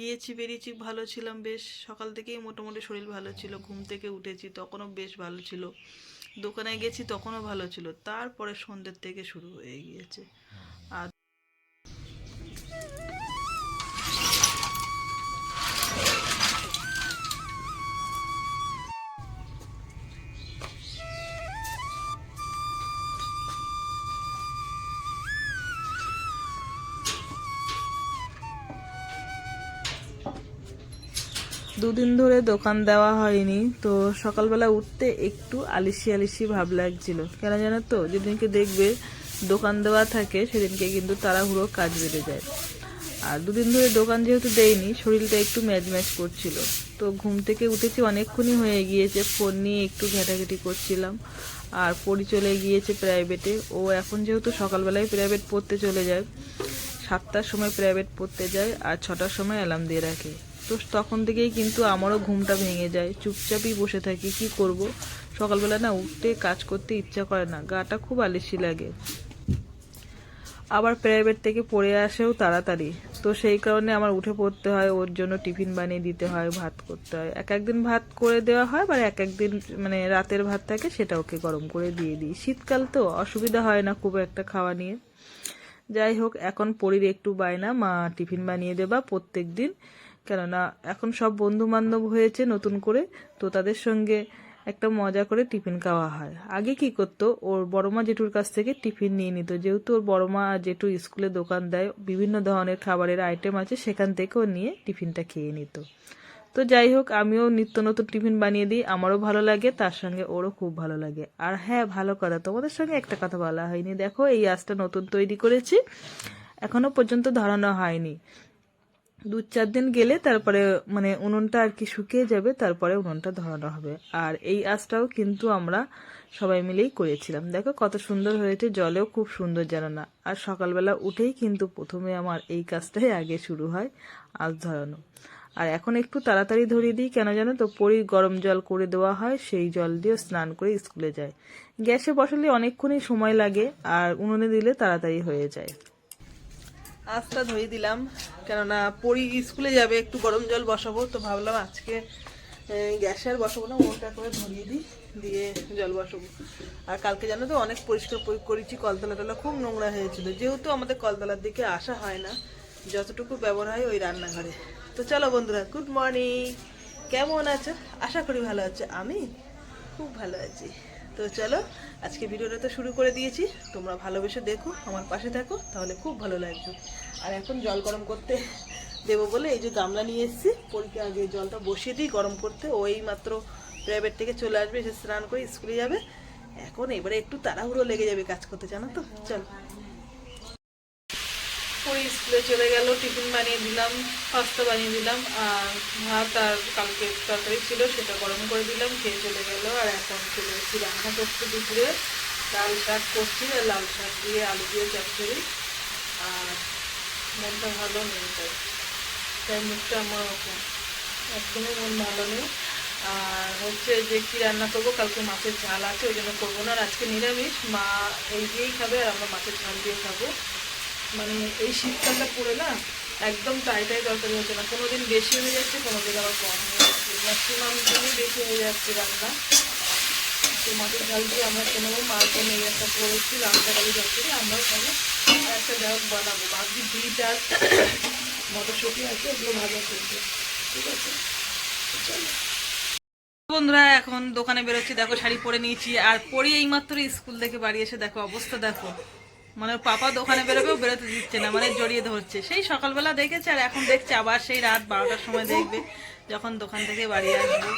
গিয়েছি বেরিয়েছি, ভালো ছিলাম বেশ। সকাল থেকেই মোটামুটি শরীর ভালো ছিল, ঘুম থেকে উঠেছি, তখনও বেশ ভালো ছিল। দোকানে গেছি, তখনও ভালো ছিল। তারপরে সন্ধ্যের থেকে শুরু হয়ে গিয়েছে। আর দুদিন ধরে দোকান দেওয়া হয়নি, তো সকালবেলা উঠতে একটু আলিসি আলিসি ভাব লাগছিল। কেন জানো তো, যেদিনকে দেখবে দোকান দেওয়া থাকে, সেদিনকে কিন্তু তাড়াহুড়ো কাজ বেড়ে যায়। আর দুদিন ধরে দোকান যেহেতু দেয়নি, শরীরটা একটু ম্যাচ ম্যাচ করছিল। তো ঘুম থেকে উঠেছি, অনেকক্ষণই হয়ে গিয়েছে, ফোন নিয়ে একটু ঘেটাঘেটি করছিলাম। আর পড়ি চলে গিয়েছে প্রাইভেটে ও এখন যেহেতু সকালবেলায় প্রাইভেট পড়তে চলে যায়, সাতটার সময় প্রাইভেট পড়তে যায়, আর ছটার সময় অ্যালার্ম দিয়ে রাখে। তো তখন থেকেই কিন্তু আমারও ঘুমটা ভেঙে যায়। চুপচাপই বসে থাকি, কি করব? সকালবেলা না উঠতে কাজ করতে ইচ্ছা করে না, গাটা খুব আলিসি লাগে। আবার প্রাইভেট থেকে পড়ে আসেও তাড়াতাড়ি। তো সেই কারণে আমার উঠে পড়তে হয়, ওর জন্য টিফিন বানিয়ে দিতে হয়, ভাত করতে হয়। এক একদিন ভাত করে দেওয়া হয় বা এক একদিন মানে রাতের ভাত থাকে, সেটা ওকে গরম করে দিয়ে দিই। শীতকাল তো, অসুবিধা হয় না খুব একটা খাওয়া নিয়ে। যাই হোক, এখন পরির একটু বায়না, মা টিফিন বানিয়ে দেবা প্রত্যেক দিন। কেননা এখন সব বন্ধু বান্ধব হয়েছে নতুন করে, তো তাদের সঙ্গে একটা মজা করে টিফিন খাওয়া হয়। আগে কি করতো, ওর বড়মা জেঠুর কাছ থেকে টিফিন নিয়ে নিত। যেহেতু ওর বড়মা আর জেঠু স্কুলে দোকান দেয়, বিভিন্ন ধরনের খাবারের আইটেম আছে, সেখান থেকেও নিয়ে টিফিনটা খেয়ে নিত। তো যাই হোক, আমিও নিত্য নতুন টিফিন বানিয়ে দিই, আমারও ভালো লাগে, তার সঙ্গে ওরও খুব ভালো লাগে। আর হ্যাঁ ভালো কথা, তোমাদের সঙ্গে একটা কথা বলা হয়নি। দেখো, এই আঁচটা নতুন তৈরি করেছি, এখনও পর্যন্ত ধরানো হয়নি। দু চার দিন গেলে তারপরে মানে উনুনটা আর কি শুকিয়ে যাবে, তারপরে উনুনটা ধরানো হবে। আর এই আঁচটাও কিন্তু আমরা সবাই মিলেই করেছিলাম। দেখো কত সুন্দর হয়েছে, জলেও খুব সুন্দর জানো না। আর সকালবেলা উঠেই কিন্তু প্রথমে আমার এই কাজটাই আগে শুরু হয়, আঁচ ধরানো। আর এখন একটু তাড়াতাড়ি ধরিয়ে দিই, কেন জানো তো? পরি গরম জল করে দেওয়া হয়, সেই জল দিয়ে স্নান করে স্কুলে যায়। গ্যাসে বসালে অনেকক্ষণই সময় লাগে, আর উনুনে দিলে তাড়াতাড়ি হয়ে যায়। আস্তা ধরিয়ে দিলাম, কেননা পরি স্কুলে যাবে, একটু গরম জল বসাবো, তো ভাবলাম আজকে গ্যাসে আর বসাবো না ওটা করে ধরিয়ে দিই, দিয়ে জল বসাবো। আর কালকে জানো তো, অনেক পরিষ্কার পরি- করেছি, কলতলা টলা খুব নোংরা হয়েছিল, যেহেতু আমাদের কলতলার দিকে আসা হয় না, যতটুকু ব্যবহার হয় ওই রান্নাঘরে। তো চলো বন্ধুরা গুড মর্নিং কেমন আছো? আশা করি ভালো আছে। আমি খুব ভালো আছি। তো চলো, আজকে ভিডিওটা তো শুরু করে দিয়েছি। তোমরা ভালোবেসে দেখো, আমার পাশে থাকো, তাহলে খুব ভালো লাগবে। আর এখন জল গরম করতে দেবো বলে এই যে গামলা নিয়ে এসেছি। পরীক্ষা আগে জলটা বসিয়ে দিই গরম করতে। ওই মাত্র প্রাইভেট থেকে চলে আসবে এসে স্নান করে স্কুলে যাবে। এখন এবারে একটু তাড়াহুড়ো লেগে যাবে কাজ করতে, জানো তো? চলো। পরে স্কুলে চলে গেল, টিফিন বানিয়ে দিলাম, পাস্তা বানিয়ে দিলাম, আর ভাত আর কালকে তরকারি ছিল সেটা গরম করে দিলাম, খেয়ে চলে গেল, আর এখন চলে এসেছি রান্না করতে দুপুরে। লাল শাক করছি, আর লাল শাক দিয়ে আলু দিয়ে চচ্চড়ি, আর মনটা ভালো নেই তাই। তাই মুখটা আমার ওরকম একদমই মন ভালো নেই। আর হচ্ছে যে কি রান্না করব, কালকে মাছের ঝাল আছে, ওই জন্য করব না। আর আজকে নিরামিষ, মা এই দিয়েই খাবে, আর আমরা মাছের ঝাল দিয়ে খাব। মানে এই শীতকালটা পড়ে না, একদম টাই টাই তরকারি হচ্ছে না। কোনো দিন বেশি হয়ে যাচ্ছে কোনো দিন আবার কম হয়ে যাচ্ছে। ম্যাক্সিমাম দিনই বেশি হয়ে যাচ্ছে রান্না। তো মাছের ঝাল দিয়ে আমরা কোনো মাকে নেই, একটা করেছি রান্না কালি চচ্চড়ি আমরাও খাব। আর একটা যাই বানাবো। ভাবছি বিট আর মটরশুঁটি আছে এগুলো ভাজা করব ঠিক আছে? বন্ধুরা, এখন দোকানে বেরোচ্ছি। দেখো শাড়ি পরে নিয়েছি। আর পরে এই মাত্র স্কুল থেকে বাড়ি এসে দেখো অবস্থা, দেখো। মানে পাপা দোকানে বেরোবেও বেরোতে দিচ্ছে না মানে জড়িয়ে ধরছে। সেই সকালবেলা দেখেছে আর এখন দেখছে আবার সেই রাত বারোটার সময় দেখবে যখন দোকান থেকে বাড়ি আসবে।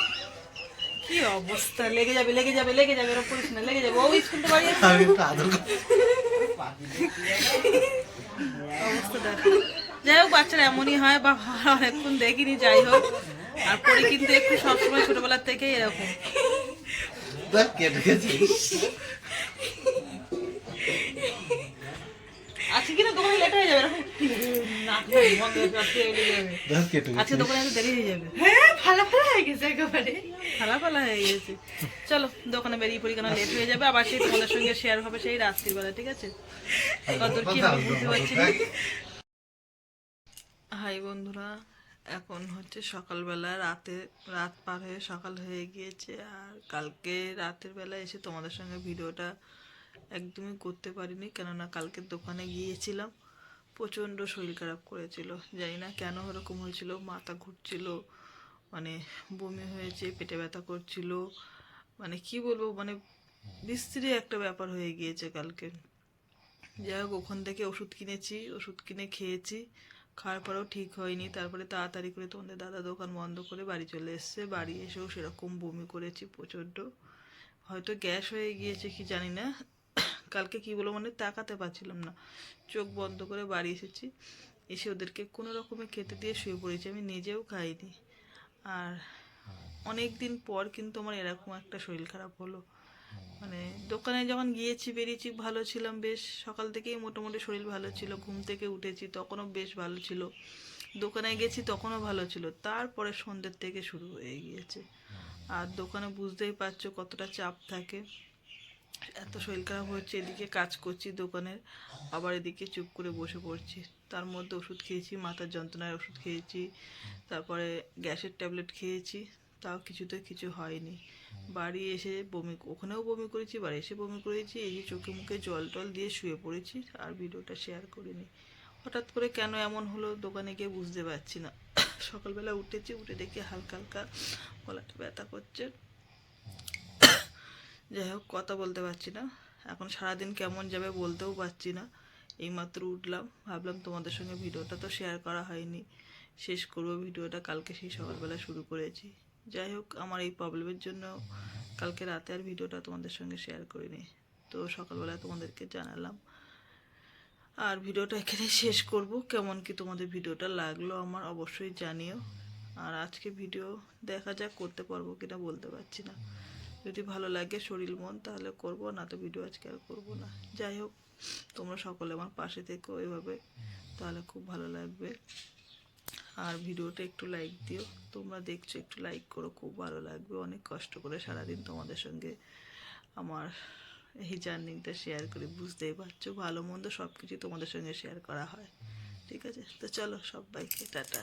কি অবস্থা? লেগে যাবে লেগে যাবে লেগে যাবে এরকম করিস না লেগে যাবে। ও স্কুল থেকে বাড়ি। অবস্থা দেখো। যাই হোক বাচ্চারা এমনই হয় বা অনেকক্ষণ দেখিনি যাই হোক। আর পরে কিন্তু একটু সবসময় ছোটবেলার থেকেই এরকম দেখ কেটে গেছে আজকে দোকানে লেট হয়ে যাবে এরকম আজকে দোকানে দেরি হয়ে যাবে। হ্যাঁ ফালা ফালা হয়ে গেছে একেবারে। ফালা ফালা হয়ে গেছে। চলো দোকানে বেরিয়ে পড়ি কেন লেট হয়ে যাবে। আবার সেই তোমাদের সঙ্গে শেয়ার হবে সেই রাত্রির বেলা ঠিক আছে? কত কি হবে বুঝতে পারছি না। হাই বন্ধুরা এখন হচ্ছে সকালবেলা রাতে রাত পার হয়ে সকাল হয়ে গিয়েছে। আর কালকে রাতের বেলা এসে তোমাদের সঙ্গে ভিডিওটা একদমই করতে পারিনি, কেননা কালকের দোকানে গিয়েছিলাম, প্রচণ্ড শরীর খারাপ করেছিল। জানি না কেন ওরকম হয়েছিল, মাথা ঘুরছিল মানে বমি হয়েছে, পেটে ব্যথা করছিল মানে কি বলব মানে বিশ্রী একটা ব্যাপার হয়ে গিয়েছে কালকে। যাই হোক, ওখান থেকে ওষুধ কিনেছি, ওষুধ কিনে খেয়েছি, খাওয়ার পরেও ঠিক হয়নি। তারপরে তাড়াতাড়ি করে তোমাদের দাদা দোকান বন্ধ করে বাড়ি চলে এসছে। বাড়ি এসেও সেরকম বমি করেছি প্রচণ্ড। হয়তো গ্যাস হয়ে গিয়েছে, কি জানি না। কালকে কি বলো মানে তাকাতে পারছিলাম না। চোখ বন্ধ করে বাড়ি এসেছি। এসে ওদেরকে কোনো রকমে খেতে দিয়ে শুয়ে পড়েছি। আমি নিজেও খাইনি। আর অনেক দিন পর কিন্তু আমার এরকম একটা শরীর খারাপ হলো। মানে দোকানে যখন গিয়েছি, বেরিয়েছি, ভালো ছিলাম বেশ। সকাল থেকেই মোটামুটি শরীর ভালো ছিল। ঘুম থেকে উঠেছি, তখনও বেশ ভালো ছিল। দোকানে গেছি, তখনও ভালো ছিল। তারপরে সন্ধ্যের থেকে শুরু হয়ে গিয়েছে। আর দোকানে বুঝতেই পারছ কতটা চাপ থাকে। এত শরীর খারাপ হচ্ছে, এদিকে কাজ করছি দোকানের আবার এদিকে চুপ করে বসে পড়ছি। তার মধ্যে ওষুধ খেয়েছি, মাথার যন্ত্রণার ওষুধ খেয়েছি, তারপরে গ্যাসের ট্যাবলেট খেয়েছি, তাও কিছুতে কিছু হয়নি। বাড়ি এসে বমি, ওখানেও বমি করেছি, বাড়ি এসে বমি করেছি, এই যে চোখে মুখে জল টল দিয়ে শুয়ে পড়েছি, আর ভিডিওটা শেয়ার করিনি। হঠাৎ করে কেন এমন হলো দোকানে গিয়ে বুঝতে পারছি না। সকালবেলা উঠেছি, উঠে দেখি হালকা হালকা গলাটা ব্যথা করছে। যাই হোক কথা বলতে পারছি না। এখন সারাদিন কেমন যাবে বলতেও পারছি না। এইমাত্র উঠলাম, ভাবলাম তোমাদের সঙ্গে ভিডিওটা তো শেয়ার করা হয়নি। শেষ করব ভিডিওটা, কালকে সেই সকালবেলা শুরু করেছি। যাই হোক আমার এই প্রবলেমের জন্য কালকে রাতে আর ভিডিওটা তোমাদের সঙ্গে শেয়ার করিনি। তো সকালবেলা তোমাদেরকে জানালাম। আর ভিডিওটা এখানে শেষ করব। কেমন কি তোমাদের ভিডিওটা লাগল আমার অবশ্যই জানিও। আর আজকে ভিডিও দেখা যাক করতে পারব কিনা বলতে পারছি না। যদি ভালো লাগে শরীর, মন, তাহলে করব, না তো ভিডিও আজকে আর করব না। যাই হোক, তোমরা সকলে আমার পাশে থেকো এভাবে, তাহলে খুব ভালো লাগবে। আর ভিডিওটা একটু লাইক দিও। তোমরা দেখছ, একটু লাইক করো, খুব ভালো লাগবে। অনেক কষ্ট করে সারাদিন তোমাদের সঙ্গে আমার এই জার্নিংটা শেয়ার করি, বুঝতেই পারছ? ভালো, মন্দ সব কিছু তোমাদের সঙ্গে শেয়ার করা হয়। ঠিক আছে? তো চলো সবাইকে, টাটা।